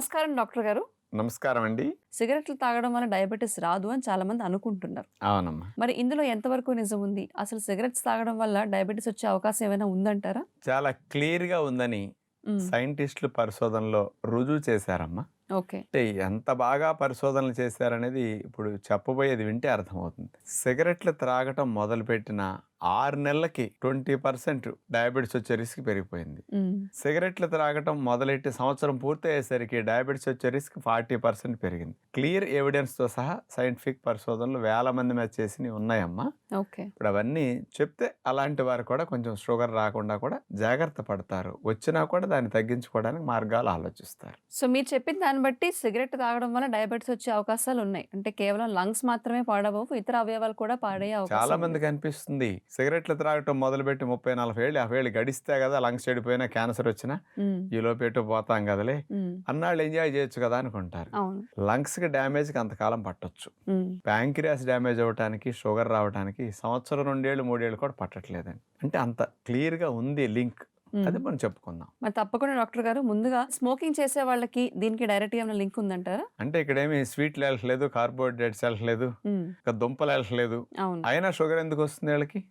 నమస్కారం డాక్టర్ గారు. నమస్కారం అండి. సిగరెట్లు తాగడం వల్ల డయాబెటీస్ రాదు అని చాలా మంది అనుకుంటున్నారు. అవునమ్మా. మరి ఇందులో ఎంతవరకు నిజం ఉంది? అసలు సిగరెట్స్ తాగడం వల్ల డయాబెటీస్ వచ్చే అవకాశం ఏమైనా ఉందంటారా? చాలా క్లియర్గా ఉందని. సైంటిస్టులు పరిశోధనలో రుజువు చేశారమ్మా. ఓకే. అంటే ఎంత బాగా పరిశోధనలు చేశారనేది ఇప్పుడు చెప్పబోయేది వింటే అర్థమవుతుంది. సిగరెట్లు త్రాగటం మొదలుపెట్టిన ఆరు నెలలకి ట్వంటీ పర్సెంట్ డయాబెటీస్ వచ్చే రిస్క్ పెరిగిపోయింది. సిగరెట్లు త్రాగటం మొదలెట్టి సంవత్సరం పూర్తయ్యేసరికి డయాబెటీస్ వచ్చే రిస్క్ ఫార్టీ పర్సెంట్ పెరిగింది. క్లియర్ ఎవిడెన్స్తో సహా సైంటిఫిక్ పరిశోధనలు వేల మంది మీద చేసినవి ఉన్నాయమ్మా. ఓకే. ఇప్పుడు అవన్నీ చెప్తే అలాంటి వారు కూడా కొంచెం షుగర్ రాకుండా కూడా జాగ్రత్త పడతారు. వచ్చినా కూడా దాన్ని తగ్గించుకోవడానికి మార్గాలు ఆలోచిస్తారు. సో మీరు చెప్పిన దాన్ని బట్టి సిగరెట్ తాగడం వల్ల డయాబెటీస్ వచ్చే అవకాశాలు ఉన్నాయి. అంటే కేవలం లంగ్స్ మాత్రమే పాడవవు ఇతర అవయవాలు కూడా అవకాశం చాలా. మందికి అనిపిస్తుంది. సిగరెట్లు త్రాగటం మొదలుపెట్టి ముప్పై నలభై ఏళ్ళు యాభై ఏళ్ళు గడిస్తే కదా లంగ్స్ చెడిపోయినా క్యాన్సర్ వచ్చినా. ఈ లోపేటు పోతాం కదలే. అన్నాళ్ళు ఎంజాయ్ చేయొచ్చు కదా అనుకుంటారు లంగ్స్కి డ్యామేజ్కి అంతకాలం పట్టొచ్చు. ప్యాంక్రియాస్ డ్యామేజ్ అవ్వడానికి షుగర్ రావడానికి సంవత్సరం రెండేళ్ళు మూడేళ్ళు కూడా పట్టట్లేదండి అంటే అంత క్లియర్గా ఉంది లింక్. అది మనం చెప్పుకుందాం. మరి తప్పకుండా డాక్టర్ గారు ముందుగా స్మోకింగ్ చేసే వాళ్ళకి దీనికి డైరెక్ట్గా ఏమైనా లింక్ ఉందంటారా? అంటే ఇక్కడ ఏమి స్వీట్లు వెళ్ళట్లేదు కార్బోహైడ్రేట్స్. ఇంకా దుంపలు అవును. అయినా షుగర్ ఎందుకు వస్తుంది వీళ్ళకి.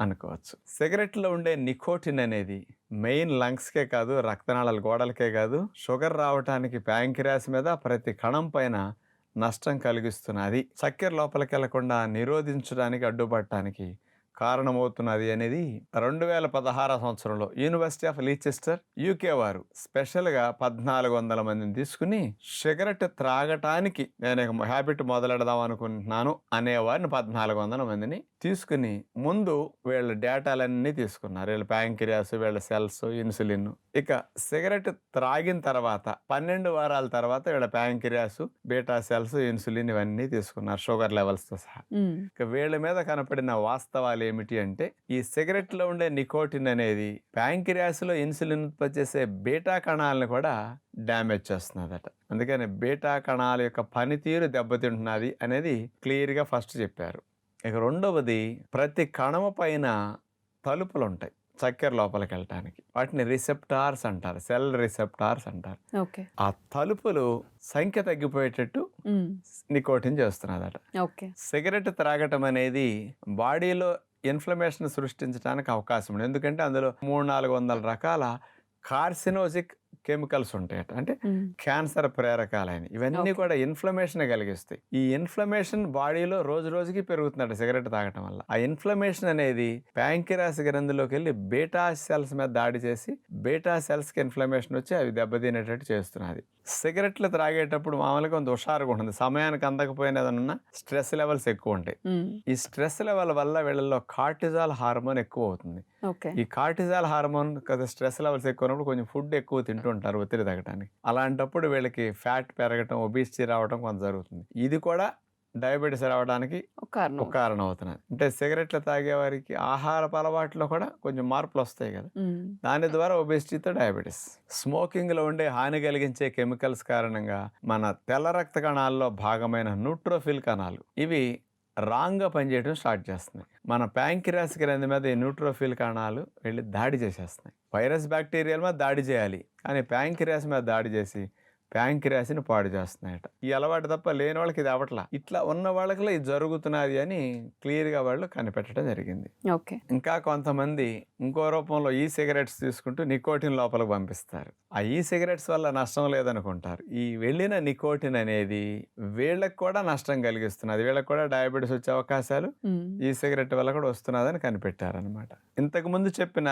అనుకోవచ్చు. సిగరెట్లో ఉండే నికోటిన్ అనేది మెయిన్ లంగ్స్కే కాదు రక్తనాళాల గోడలకే కాదు షుగర్ రావటానికి ప్యాంక్రియాస్ మీద ప్రతి కణం పైన నష్టం కలిగిస్తున్నది. చక్కెర లోపలికి వెళ్ళకుండా నిరోధించడానికి అడ్డుపడటానికి కారణమవుతున్నది అనేది రెండు వేల పదహార సంవత్సరంలో యూనివర్సిటీ ఆఫ్ లీచెస్టర్ యూకే వారు స్పెషల్గా పద్నాలుగు వందల మందిని తీసుకుని సిగరెట్ త్రాగటానికి నేను హ్యాబిట్ మొదలెడదాం అనుకుంటున్నాను అనేవారిని పద్నాలుగు వందల మందిని తీసుకుని ముందు వీళ్ళ డేటాలన్నీ తీసుకున్నారు. వీళ్ళ ప్యాంక్రియాస్ వీళ్ళ సెల్స్ ఇన్సులిన్. ఇక సిగరెట్ త్రాగిన తర్వాత పన్నెండు వారాల తర్వాత వీళ్ళ ప్యాంక్రియాస్ బీటా సెల్స్ ఇన్సులిన్ ఇవన్నీ తీసుకున్నారు షుగర్ లెవెల్స్తో సహా. ఇక వీళ్ళ మీద కనపడిన వాస్తవాలు ఏమిటి అంటే ఈ సిగరెట్లో ఉండే నికోటిన్ అనేది ప్యాంక్రియాస్లో ఇన్సులిన్ ఉత్పత్తి చేసే బీటా కణాలను కూడా డ్యామేజ్ చేస్తున్నదట. అందుకని బీటా కణాల యొక్క పనితీరు దెబ్బతింటున్నది అనేది క్లియర్గా ఫస్ట్ చెప్పారు. ఇక రెండవది ప్రతి కణము పైన తలుపులు ఉంటాయి చక్కెర లోపలికి వెళ్ళటానికి. వాటిని రిసెప్టార్స్ అంటారు సెల్ రిసెప్టార్స్ అంటారు. ఓకే. ఆ తలుపులు సంఖ్య తగ్గిపోయేటట్టు. నికోటిన్ చేస్తున్నదట. ఓకే. సిగరెట్ త్రాగటం అనేది బాడీలో ఇన్ఫ్లమేషన్ సృష్టించడానికి అవకాశం ఉంది. ఎందుకంటే అందులో మూడు నాలుగు వందల రకాల కార్సినోజిక్ కెమికల్స్ ఉంటాయట. అంటే. క్యాన్సర్ ప్రేరకాలైన ఇవన్నీ. కూడా ఇన్ఫ్లమేషన్ కలిగిస్తాయి. ఈ ఇన్ఫ్లమేషన్ బాడీలో రోజు రోజుకి పెరుగుతుందట సిగరెట్ తాగటం వల్ల. ఆ ఇన్ఫ్లమేషన్ అనేది ప్యాంకిరాస్ గ్రంథిలోకి వెళ్ళి బీటా సెల్స్ మీద దాడి చేసి బీటా సెల్స్కి ఇన్ఫ్లమేషన్ వచ్చి అవి దెబ్బతినేటట్టు చేస్తున్నది. సిగరెట్లు త్రాగేటప్పుడు మామూలుగా కొంత హుషారుగా ఉంటుంది. సమయానికి అందకపోయినా ఏదన్నా స్ట్రెస్ లెవెల్స్ ఎక్కువ ఉంటాయి. ఈ స్ట్రెస్ లెవెల్ వల్ల వీళ్ళలో కార్టిజాల్ హార్మోన్ ఎక్కువ అవుతుంది. ఈ కార్టిజాల్ హార్మోన్ కదా స్ట్రెస్ లెవెల్స్ ఎక్కువ ఉన్నప్పుడు కొంచెం ఫుడ్ ఎక్కువ తింటుంటారు ఒత్తిడి తగ్గడానికి అలాంటప్పుడు వీళ్ళకి ఫ్యాట్ పెరగటం ఒబిసిటీ రావడం కొంత జరుగుతుంది. ఇది కూడా డయాబెటీస్ రావడానికి ఒక కారణం. అవుతున్నది. అంటే సిగరెట్లు తాగే వారికి ఆహారపు అలవాట్లో కూడా కొంచెం మార్పులు వస్తాయి కదా. దాని ద్వారా ఒబేసిటీతో డయాబెటీస్. స్మోకింగ్లో ఉండే హాని కలిగించే కెమికల్స్ కారణంగా మన తెల్ల రక్త కణాల్లో భాగమైన న్యూట్రోఫిల్ కణాలు ఇవి రాంగ్గా పనిచేయడం స్టార్ట్ చేస్తున్నాయి. మన ప్యాంక్రియాస్ గ్రంథి మీద ఈ న్యూట్రోఫిల్ కణాలు వెళ్ళి దాడి చేసేస్తున్నాయి. వైరస్ బ్యాక్టీరియాల మీద దాడి చేయాలి. కానీ ప్యాంక్రియాస్ మీద దాడి చేసి ప్యాంక్రియాస్ని పాడు చేస్తున్నాయట. ఈ అలవాటు తప్ప లేని వాళ్ళకి ఇది అవట్లా ఇట్లా ఉన్న వాళ్ళకి ఇది జరుగుతున్నది అని క్లియర్గా వాళ్ళు కనిపెట్టడం జరిగింది. ఓకే. ఇంకా కొంతమంది ఇంకో రూపంలో ఈ సిగరెట్స్ తీసుకుంటూ నికోటిన్ లోపలికి పంపిస్తారు. ఆ ఈ సిగరెట్స్ వల్ల నష్టం లేదనుకుంటారు. ఈ వెళ్ళిన నికోటిన్ అనేది వీళ్ళకి కూడా నష్టం కలిగిస్తున్నది. వీళ్ళకి కూడా డయాబెటీస్ వచ్చే అవకాశాలు. ఈ సిగరెట్ వల్ల కూడా వస్తున్నదని కనిపెట్టారనమాట ఇంతకు ముందు చెప్పిన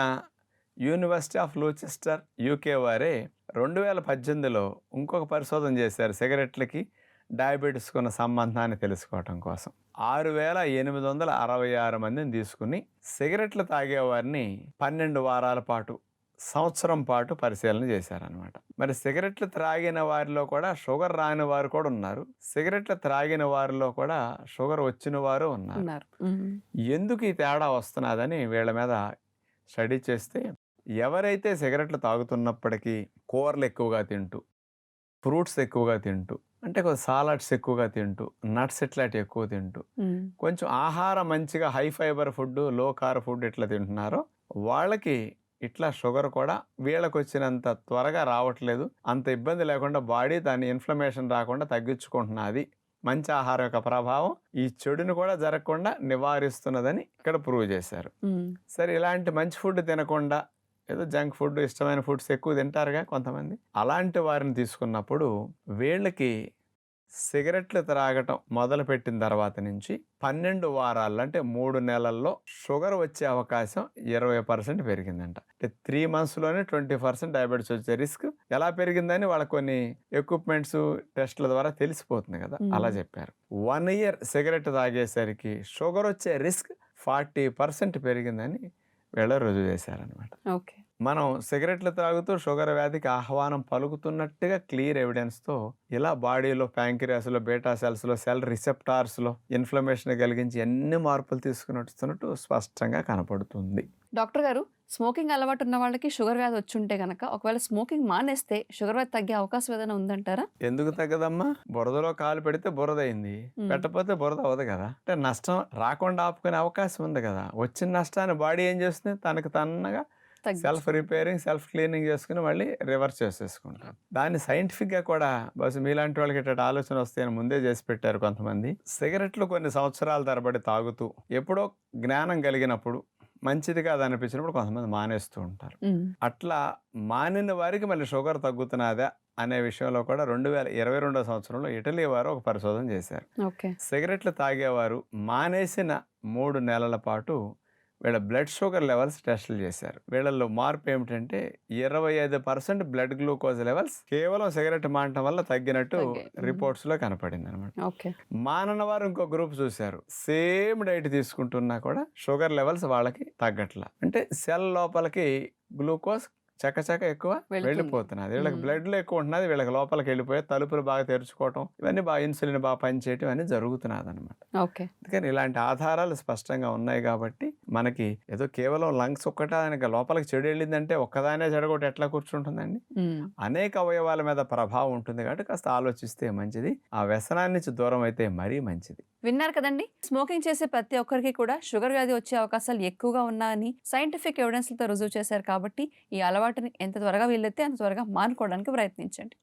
యూనివర్సిటీ ఆఫ్ లూచెస్టర్ యూకే వారే రెండు వేల పద్దెనిమిదిలో ఇంకొక పరిశోధన చేశారు సిగరెట్లకి డయాబెటీస్ ఉన్న సంబంధాన్ని తెలుసుకోవటం కోసం. ఆరు వేల ఎనిమిది వందల అరవై ఆరు మందిని తీసుకుని సిగరెట్లు తాగేవారిని పన్నెండు వారాల పాటు సంవత్సరం పాటు పరిశీలన చేశారనమాట మరి సిగరెట్లు త్రాగిన వారిలో కూడా షుగర్ రాని వారు కూడా ఉన్నారు. సిగరెట్లు త్రాగిన వారిలో కూడా షుగర్ వచ్చిన వారు ఉన్నారు. ఎందుకు ఈ తేడా వస్తున్నదని వీళ్ళ మీద స్టడీ చేస్తే ఎవరైతే సిగరెట్లు తాగుతున్నప్పటికీ కూరలు ఎక్కువగా తింటూ ఫ్రూట్స్ ఎక్కువగా తింటూ అంటే కొంచెం సాలడ్స్ ఎక్కువగా తింటూ నట్స్ ఇట్లాంటివి ఎక్కువ తింటూ. కొంచెం ఆహారం మంచిగా హై ఫైబర్ ఫుడ్లో కార్ ఫుడ్ ఇట్లా తింటున్నారో వాళ్ళకి ఇట్లా షుగర్ కూడా వీళ్ళకి వచ్చినంత త్వరగా రావట్లేదు. అంత ఇబ్బంది లేకుండా బాడీ దాని ఇన్ఫ్లమేషన్ రాకుండా తగ్గించుకుంటున్నది మంచి ఆహారం యొక్క ప్రభావం ఈ చెడుని కూడా జరగకుండా నివారిస్తున్నదని ఇక్కడ ప్రూవ్ చేశారు. సరే ఇలాంటి మంచి ఫుడ్ తినకుండా ఏదో జంక్ ఫుడ్ ఇష్టమైన ఫుడ్స్ ఎక్కువ తింటారుగా కొంతమంది. అలాంటి వారిని తీసుకున్నప్పుడు వీళ్ళకి సిగరెట్లు త్రాగటం మొదలుపెట్టిన తర్వాత నుంచి పన్నెండు వారాలు అంటే మూడు నెలల్లో షుగర్ వచ్చే అవకాశం ఇరవై పర్సెంట్ పెరిగిందంట. అంటే త్రీ మంత్స్లోనే ట్వంటీ పర్సెంట్ డయాబెటీస్ వచ్చే రిస్క్ ఎలా పెరిగిందని వాళ్ళ కొన్ని ఎక్విప్మెంట్స్ టెస్ట్ల ద్వారా తెలిసిపోతుంది కదా. అలా చెప్పారు. వన్ ఇయర్ సిగరెట్ తాగేసరికి షుగర్ వచ్చే రిస్క్ ఫార్టీ పర్సెంట్ పెరిగిందని వీళ్ళ రుజువు చేశారనమాట ఓకే. మనం సిగరెట్లు తాగుతూ షుగర్ వ్యాధికి ఆహ్వానం పలుకుతున్నట్టుగా క్లియర్ ఎవిడెన్స్తో ఇలా బాడీలో ప్యాంక్రియాస్లో బీటా సెల్స్లో సెల్ రిసెప్టార్స్లో ఇన్ఫ్లమేషన్ కలిగించి ఎన్ని మార్పులు తీసుకున్నట్టున్నట్టు స్పష్టంగా కనపడుతుంది. డాక్టర్ గారు స్మోకింగ్ అలవాటు ఉన్న వాళ్ళకి షుగర్ వ్యాధి వచ్చి ఉంటే కనుక ఒకవేళ స్మోకింగ్ మానేస్తే షుగర్ వ్యాధి తగ్గే అవకాశం ఏదైనా ఉందంటారా? ఎందుకు తగ్గదమ్మా? బురదలో కాలు పెడితే బురద అయింది మ్మ్. పెట్టకపోతే బురద అవ్వదు కదా. అంటే నష్టం రాకుండా ఆపుకునే అవకాశం ఉంది కదా. వచ్చిన నష్టాన్ని బాడీ ఏం చేస్తుంది? తనకు తన్నగా సెల్ఫ్ రిపేరింగ్ సెల్ఫ్ క్లీనింగ్ చేసుకుని మళ్ళీ రివర్స్ చేసేసుకుంటారు. దాన్ని సైంటిఫిక్గా కూడా బస్సు మీలాంటి వాళ్ళకి ఇట్లా ఆలోచన వస్తాయని ముందే చేసి పెట్టారు కొంతమంది. సిగరెట్లు కొన్ని సంవత్సరాల తరబడి తాగుతూ ఎప్పుడో జ్ఞానం కలిగినప్పుడు మంచిది కాదు అనిపించినప్పుడు కొంతమంది మానేస్తూ ఉంటారు. అట్లా మానిన వారికి మళ్ళీ షుగర్ తగ్గుతున్నదా అనే విషయంలో కూడా రెండు వేల ఇరవై రెండో సంవత్సరంలో ఇటలీ వారు ఒక పరిశోధన చేశారు. సిగరెట్లు తాగేవారు మానేసిన మూడు నెలల పాటు వీళ్ళ బ్లడ్ షుగర్ లెవెల్స్ టెస్టులు చేశారు. వీళ్ళల్లో మార్పు ఏమిటంటే ఇరవై ఐదు పర్సెంట్ బ్లడ్ గ్లూకోజ్ లెవెల్స్ కేవలం సిగరెట్ మానటం వల్ల తగ్గినట్టు తగ్గాయి. మ్మ్. రిపోర్ట్స్లో కనపడింది అనమాట ఓకే. మానన వారు ఇంకో గ్రూప్ చూశారు. సేమ్ డైట్ తీసుకుంటున్నా కూడా షుగర్ లెవెల్స్ వాళ్ళకి తగ్గట్ల. అంటే సెల్ లోపలికి గ్లూకోజ్ చకచక ఎక్కువ. వెళ్ళిపోతున్నది. వీళ్ళకి. బ్లడ్లో ఎక్కువ ఉంటున్నది వీళ్ళకి లోపలికి వెళ్ళిపోయి తలుపులు బాగా తెరుచుకోవటం ఇవన్నీ బాగా ఇన్సులిన్ బాగా పనిచేయటం ఇవన్నీ జరుగుతున్నది అనమాట ఓకే. అందుకని ఇలాంటి ఆధారాలు స్పష్టంగా ఉన్నాయి కాబట్టి మనకి ఏదో కేవలం లంగ్స్ ఒక్కటానికి లోపలికి చెడు వెళ్ళిందంటే ఒక్కదానే చెడగొట్టి ఎట్లా కూర్చుంటుందండి? అనేక అవయవాల మీద ప్రభావం ఉంటుంది కాబట్టి కాస్త ఆలోచిస్తే మంచిది ఆ వ్యసనాన్ని నుంచి దూరం అయితే మరీ మంచిది. విన్నారు కదండి? స్మోకింగ్ చేసే ప్రతి ఒక్కరికి కూడా షుగర్ వ్యాధి వచ్చే అవకాశాలు ఎక్కువగా ఉన్నాయని సైంటిఫిక్ ఎవిడెన్స్లతో రుజువు చేశారు కాబట్టి ఈ అలవాటుని ఎంత త్వరగా వీలైతే అంత త్వరగా మానుకోవడానికి ప్రయత్నించండి.